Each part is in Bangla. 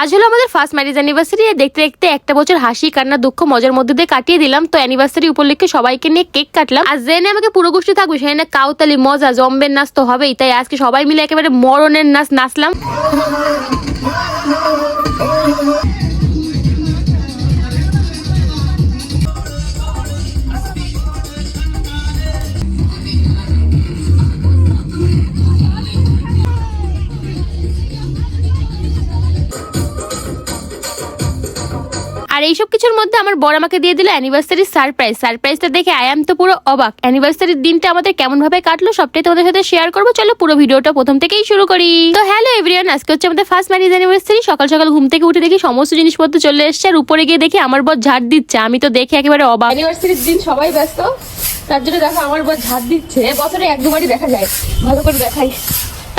আজ হলো আমাদের ফার্স্ট ম্যারেজ অ্যানিভার্সারি দেখতে দেখতে একটা বছর হাসি, কান্না, দুঃখ, মজার মধ্যে দিয়ে কাটিয়ে দিলাম। তো অ্যানিভার্সারি উপলক্ষে সবাইকে নিয়ে কেক কাটলাম। আর জেনে আমাকে পুরো গোষ্ঠী থাকবে সেখানে কাউতালি, মজা, জম্বের নাচ তো হবেই। তাই আজকে সবাই মিলে একেবারে মরণের নাচ নাচলাম। আর এইসব কিছুর মধ্যে আমার বড় আমাকে দিয়ে দিল অ্যানিভার্সারি সারপ্রাইজ সারপ্রাইজটা দেখে আই এম তো পুরো অবাক। অ্যানিভার্সারির দিনটা আমাদের কেমন ভাবে কাটলো সবটাই তোমাদের সাথে শেয়ার করব। চলো পুরো ভিডিওটা প্রথম থেকেই শুরু করি। তো হ্যালো এভরিওয়ান আজকে হচ্ছে আমাদের ফার্স্ট ম্যারেজ অ্যানিভার্সারি সকাল সকাল ঘুম থেকে উঠে দেখি সমস্ত জিনিসপত্র চলে এসছে আর উপরে গিয়ে দেখি আমার বর ঝাড় দিচ্ছে। আমি তো দেখে একেবারে অবাক। অ্যানিভার্সারির দিন সবাই ব্যস্ত, তার জন্য দেখো আমার বর ঝাড় দিচ্ছে। বছরে এক দুবারই দেখা যায়। ভালো করে দেখাই।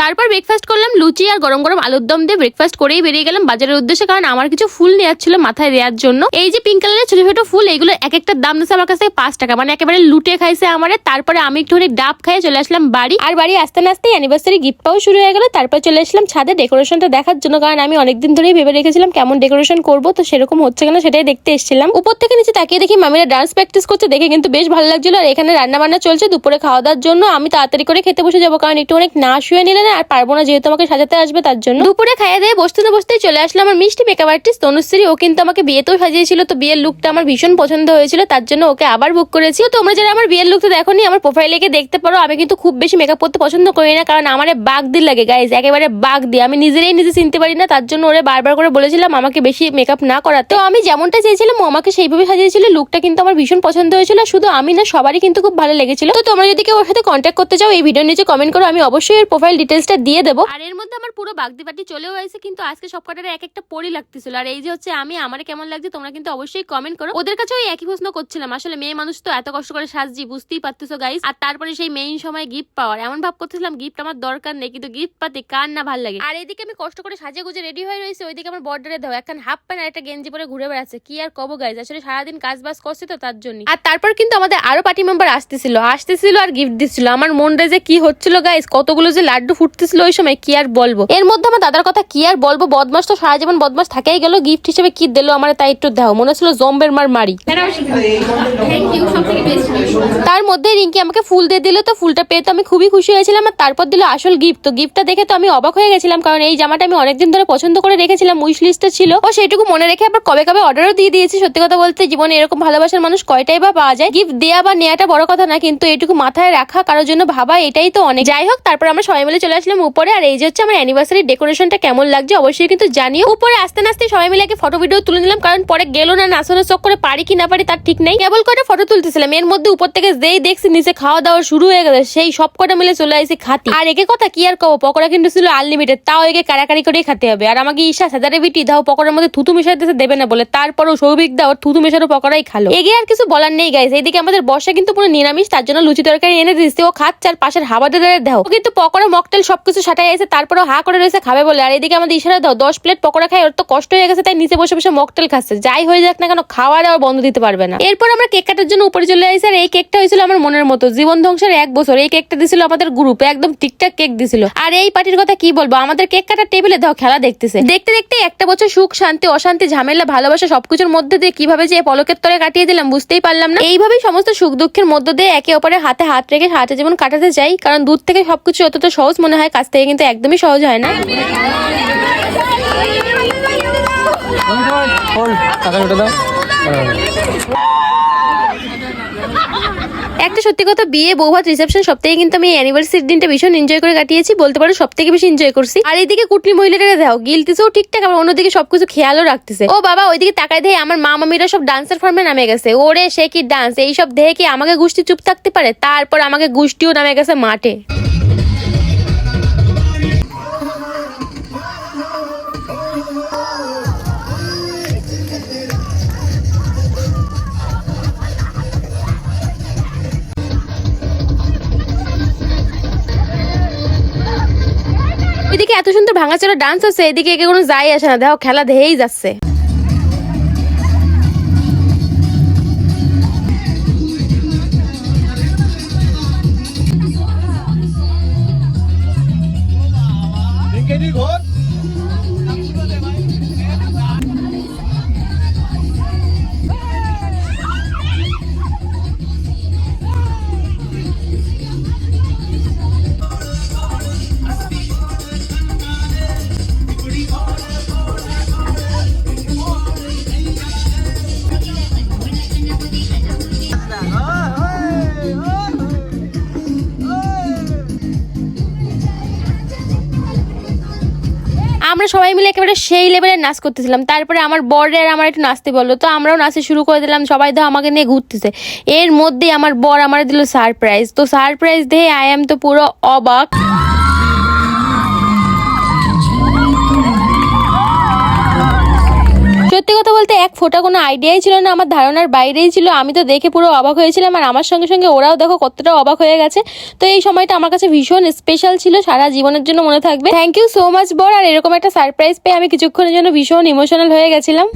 তারপর ব্রেকফাস্ট করলাম, লুচি আর গরম গরম আলুর দম দিয়ে ব্রেকফাস্ট করেই বেরিয়ে গেলাম বাজারের উদ্দেশ্যে, কারণ আমার কিছু ফুল নেওয়ার ছিল মাথায় দেওয়ার জন্য। এই যে পিঙ্ক কালারের ছোট ছোট ফুল এইগুলো এক একটা দাম দিচ্ছে আমার কাছে পাঁচ টাকা। মানে একেবারে লুটে খাইছে আমার। তারপরে আমি একটুখানি ডাব খাইয়ে চলে আসলাম বাড়ি। আর বাড়ি আসতে না আসতেই অ্যানিভার্সারি গিফট পাওয়া শুরু হয়ে গেল। তারপর চলে আসলাম ছাদে ডেকোরেশনটা দেখার জন্য, কারণ আমি অনেকদিন ধরেই ভেবে রেখেছিলাম কেমন ডেকোরেশন করব, তো সেরকম হচ্ছে কিনা সেটাই দেখতে এসেছিলাম। উপর থেকে নিচে তাকিয়ে দেখি মামিরা ডান্স প্র্যাকটিস করছে, দেখে কিন্তু বেশ ভালো লাগছিল। আর এখানে রান্না বান্না চলছে দুপুরে খাওয়া দাওয়ার জন্য। আমি তাড়াতাড়ি করে খেতে বসে যাব, কারণ একটু অনেক না শুয়ে নিলে না, আর পারব না যেহেতু আমাকে সাজাতে আসবে, তার জন্য। দুপুরে খাইয়ে দিয়ে বসতে না বসতেই চলে আসলো আমার মিষ্টি মেকআপ আর্টিস্ট তনুশ্রী। ও কিন্তু আমাকে বিয়েতেও সাজিয়েছিল, তো বিয়ের লুকটা আমার ভীষণ পছন্দ হয়েছিল, তার জন্য ওকে আবার বুক করেছি। তো তোমরা যারা আমার বিয়ের লুক লুকটা দেখোনি, আমার প্রোফাইলে গিয়ে দেখতে পারো। আমি কিন্তু খুব বেশি মেকআপ করতে পছন্দ করি না, কারণ আমার বাঘ দিল লাগে গাইজ একেবারে বাঘ দিয়ে। আমি নিজেরাই নিজে চিনতে পারি না, তার জন্য ওরে বারবার করে বলেছিলাম আমাকে বেশি মেকআপ না করাতে। তো আমি যেমনটা চেয়েছিলাম, ও আমাকে সেইভাবে সাজিয়েছিল লুকটা কিন্তু আমার ভীষণ পছন্দ হয়েছিল শুধু আমি না, সবারই কিন্তু খুব ভালো লেগেছিল। তো তোমরা যদি কেউ ওর সাথে কন্ট্যাক্ট করতে চাও, এই ভিডিওর নিচে কমেন্ট করো, আমি অবশ্যই এর প্রোফাইল ডিটেলসটা দিয়ে দেবো। আর এর মধ্যে আমার পুরো বাগদি পাটি চলেও আসে কিন্তু আজকে সব কটার এক একটা পরি লাগতেছিল। আর এই যে হচ্ছে আমি, আমার কেমন লাগছে তোমরা কিন্তু অবশ্যই কমেন্ট করো। ওদের কাছে এই একই প্রশ্ন করছিলাম, আসলে মেয়ে মানুষ তো এত কষ্ট করে সাজছি, বুঝতেই পারতেছো গাইস আর তারপরে সেই মেইন সময় গিফট পাওয়ার। এমন ভাব করতেছিলাম গিফট আমার দরকার নেই, কিন্তু গিফট পাতে কার না ভালো লাগে। আর এইদিকে আমি কষ্ট করে সাজে গুজে রেডি হয়ে রয়েছে, ওইদিকে আমার বর্ডারে দাও এখন হাফ প্যান্ট আর একটা গেঞ্জি পরে ঘুরে বেড়াচ্ছে। কি আর কবো গাইজ আসলে সারাদিন কাজ বাজ করছে তো তার জন্য আর তারপর কিন্তু আমাদের আরও পার্টি মেম্বার আসতেছিল আসতেছিল আর গিফট দিচ্ছিল। আমার মনটা যে কি হচ্ছিল গাইজ কতগুলো যে লাড্ডু ফুটতেছিল ওই সময় কি আর বলব? এর মধ্যে আমার দাদার কথা কি আর বলব? বদমাস তো সারা জীবন বদমাস থাকেই গেল। গিফট হিসেবে কি দিলো আমার তাই একটু দাও। মনে হচ্ছিল জম্বের মার মারি তার মধ্যে রিঙ্কি আমাকে ফুল দিয়ে দিল, তো ফুলটা পেয়ে তো আমি খুবই খুশি হয়েছিলাম আর তারপর দিল আসল গিফট তো গিফটটা দেখে তো আমি অবাক হয়ে গেছিলাম, কারণ এই জামাটা আমি অনেকদিন ধরে পছন্দ করে রেখেছিলাম উইশ লিস্টে ছিল। ও সেটুকু মনে রেখে আবার কবে কবে অর্ডারও দিয়ে দিয়েছি। সত্যি কথা বলতে জীবনে এরকম ভালোবাসার মানুষ কয়টাই বা পাওয়া যায়। গিফট দেওয়া বা নেওয়াটা বড় কথা না, কিন্তু এটুকু মাথায় রাখা, কারোর জন্য ভাবা, এটাই তো অনেক। যাই হোক, তারপর আমরা সবাই মিলে চলে আসলাম উপরে। আর এই যে হচ্ছে আমার অ্যানিভার্সারি ডেকোরেশনটা কেমন লাগছে অবশ্যই কিন্তু জানিও। উপরে আস্তে আস্তে সবাই মিলে আগে ফটো ভিডিও তুলে নিলাম, কারণ পরে গেলো না নাচানো চোখ করে পারি কি না পারি তার ঠিক নেই। কেবল কটা ফটো তুলতেছিলাম, এর মধ্যে উপর থেকে যেই দেখছি নিচে খাওয়া দাওয়া শুরু হয়ে গেছে সেই সব কটা মিলে চলে আসি খাতি। আর একে কথা কি আর কব? পকোড়া কিন্তু ছিল আনলিমিটেড তাও একে কারাকারি করেই খেতে হবে। আর আমাকে ঈশা, সাজারে বিটি দাও, পকোড়ার মধ্যে থুতু মিশাই দিতে দেবে না বলে তারপরও সৌভিক দাও, থুতু মিশারও পকোড়াই খালো। এগে আর কিছু বলার নেই গাইজ এইদিকে আমাদের বর্ষা কিন্তু পুরো নিরামিষ, তার জন্য লুচি তরকারি এনে দিচ্ছে ও খাচ্ছে আর পাশের হাবাতে দাও। কিন্তু পকোড়া, মকটেল সবকিছু সাটাই আছে তারপরে হা করে রয়েছে, খাবে বলে। আর এদিকে আমাদের ইশারা দাও, দশ প্লেট পকোড়া খাই ওর তো কষ্ট হয়ে গেছে, তাই নিচে বসে বসে মকটেল খাচ্ছে। যাই হয়ে যাক না কেন, খাওয়া দাওয়া বন্ধ দিতে পারবে না। এরপর আমরা কেক কাটার জন্য উপরে চলে আসি, আর এই কেকটা হয়েছিল আমার মনের মতো। জীবন ধ্বংসের এক বছর এই কেকটা দিছিল আমাদের গ্রুপে একদম ঠিকঠাক কেক দিছিল। আর এই পার্টির কথা কি বলব? আমাদের কেক কাটার টেবিলে দাও খেলা দেখতেছে। দেখতে দেখতে একটা বছর সুখ শান্তি অশান্তি ঝামেলা ভালোবাসা সবকিছুর মধ্যে দিয়ে কীভাবে যে পলকের তলে কাটিয়ে দিলাম বুঝতেই পারলাম না। এইভাবেই সমস্ত সুখ দুঃখের মধ্য দিয়ে একে অপরের হাতে হাত রেখে হাতে যেমন কাটাতে চাই কারণ দূর থেকে সবকিছু যতটা সহজ মনে হয় কাছ থেকে কিন্তু একদমই সহজ হয় না। দাও। একটা সত্যি কথা, বিয়ে বৌভাত রিসেপশন সব থেকে কিন্তু আমি অ্যানিভার্সারির দিনটা ভীষণ এনজয় করে কাটিয়েছি, বলতে পারো সব থেকে বেশি এনজয় করছি। আর এইদিকে কুটনি মহিলাটা দেখো গিলতেছেও ঠিকঠাক, আবার অন্যদিকে সবকিছু খেয়ালও রাখতেছে। ও বাবা, ওইদিকে তাকায় দিয়ে আমার মা মামিরা সব ডান্সের ফর্মে নামে গেছে। ওরে, সে কি ডান্স এইসব দেখে কি আমাকে গোষ্ঠী চুপ থাকতে পারে? তারপর আমাকে গোষ্ঠীও নামে গেছে মাঠে। ভাঙাচোরা ডান্স হচ্ছে এদিকে একে কোনো যাই আসে না। দেখো খেলা দেখেই যাচ্ছে। সবাই মিলে একেবারে সেই লেভেলে নাচ করতেছিলাম। তারপরে আমার বরের আমার একটু নাচতে বলল, তো আমরাও নাচতে শুরু করে দিলাম, সবাই তো আমাকে নিয়ে ঘুরতেছে। এর মধ্যেই আমার বর আমার দিল সারপ্রাইজ তো সারপ্রাইজ দিয়ে আই এম তো পুরো অবাক। সত্যি কথা বলতে এক ফোঁটা কোনো আইডিয়াই ছিল না, আমার ধারণার বাইরেই ছিল। আমি তো দেখে পুরো অবাক হয়েছিলাম আর আমার সঙ্গে সঙ্গে ওরাও দেখো কতটা অবাক হয়ে গেছে। তো এই সময়টা আমার কাছে ভীষণ স্পেশাল ছিল, সারা জীবনের জন্য মনে থাকবে। থ্যাংক ইউ সো মাচ বর, আর এরকম একটা সারপ্রাইজ পেয়ে আমি কিছুক্ষণের জন্য ভীষণ ইমোশনাল হয়ে গেছিলাম।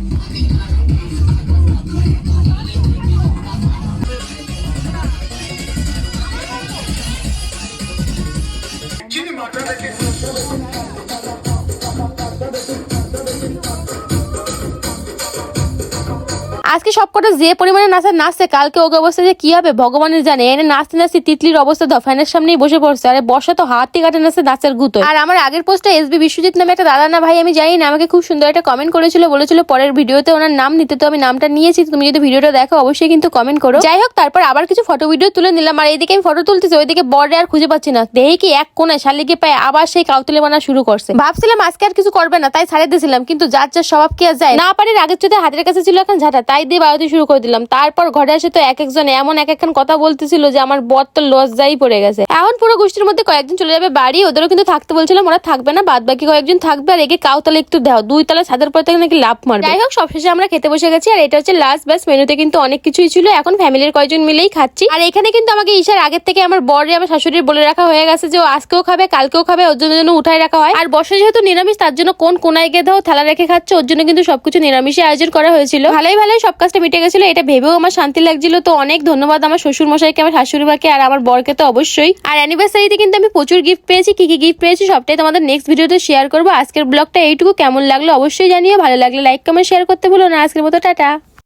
আজকে সবকটা যে পরিমাণে নাচার নাচছে, কালকে ওকে অবস্থা যে কি হবে ভগবানের জানে। এনে নাচতে নাচতে তিতলির অবস্থা দাও ফ্যানের সামনেই বসে পড়ছে। আরে বসা তো হাতই কাটে নাচছে নাচের গুতো আর আমার আগের পোস্টে এসবি বিশ্বজিৎ নামে একটা দাদা না ভাই, আমি জানি না, আমাকে খুব সুন্দর একটা কমেন্ট করেছিল, বলেছিল পরের ভিডিওতে ওনার নাম নিতে, তো আমি নামটা নিয়েছি। তুমি যদি ভিডিওটা দেখো, অবশ্যই কিন্তু কমেন্ট করো। যাই হোক, তারপর আবার কিছু ফটো ভিডিও তুলে নিলাম। আর এইদিকে আমি ফটো তুলতেছি, ওইদিকে বর্ডে আর খুঁজে পাচ্ছি না। দেখি কি এক কোনায় শালিকে পায়ে আবার সেই কাউতুলে বানা শুরু করছে। ভাবছিলাম আজকে আর কিছু করবে না, তাই ছাড়ে দিয়েছিলাম, কিন্তু যার যার স্বভাব কি আর যায়? না পারির আগের চোখে হাতের কাছে ছিল এখন ঝাঁটা, তাই দিয়ে বাড়াতে শুরু করে দিলাম। তারপর ঘরে আসে তো এক একজন এমন এক একখান কথা বলতেছিল যে আমার বর তো লজ্জাই পড়ে গেছে। এখন পুরো গোষ্ঠীর মধ্যে কয়েকজন চলে যাবে বাড়ি, ওদেরও কিন্তু থাকতে বলছিলাম, ওরা থাকবে না বাদ বাকি কয়েকজন থাকবে আর একে কাউতলে একটু দাও, দুই তলা ছাদের পর থেকে নাকি লাভ মারবে। যাই হোক, সবশেষে আমরা খেতে বসে গেছি আর এটা হচ্ছে লাস্ট ব্যাস মেনুতে কিন্তু অনেক কিছুই ছিল। এখন ফ্যামিলির কয়েকজন মিলেই খাচ্ছি। আর এখানে কিন্তু আমাকে ঈশার আগের থেকে আমার বরে আমার শাশুড়ির বলে রাখা হয়ে গেছে যে ও আজকেও খাবে, কালকেও খাবে, ওর জন্য জন্য উঠাই রাখা হয়। আর বসে যেহেতু নিরামিষ, তার জন্য কোন কোনায় দাও, থালা রেখে খাচ্ছে, ওর জন্য কিন্তু সবকিছু নিরামিষে আয়োজন করা হয়েছিল। ভালোই ভালোই সব কাজটা মিটে গেছিল, এটা ভেবেও আমার শান্তি লাগছিল। তো অনেক ধন্যবাদ আমার শ্বশুর মশাইকে আমার শাশুড়ি মাকে আর আমার বরকে তো অবশ্যই। আর অ্যানিভার্সারিতে কিন্তু আমি প্রচুর গিফট পেয়েছি, কি কি গিফট পেয়েছি সবটাই তোমাদের নেক্সট ভিডিওতে শেয়ার করব। আজকের ব্লগটা এইটুকু। কেমন লাগল অবশ্যই জানিও, ভালো লাগলে লাইক কমেন্ট শেয়ার করতে ভুলো না। আজকের মতো, টাটা।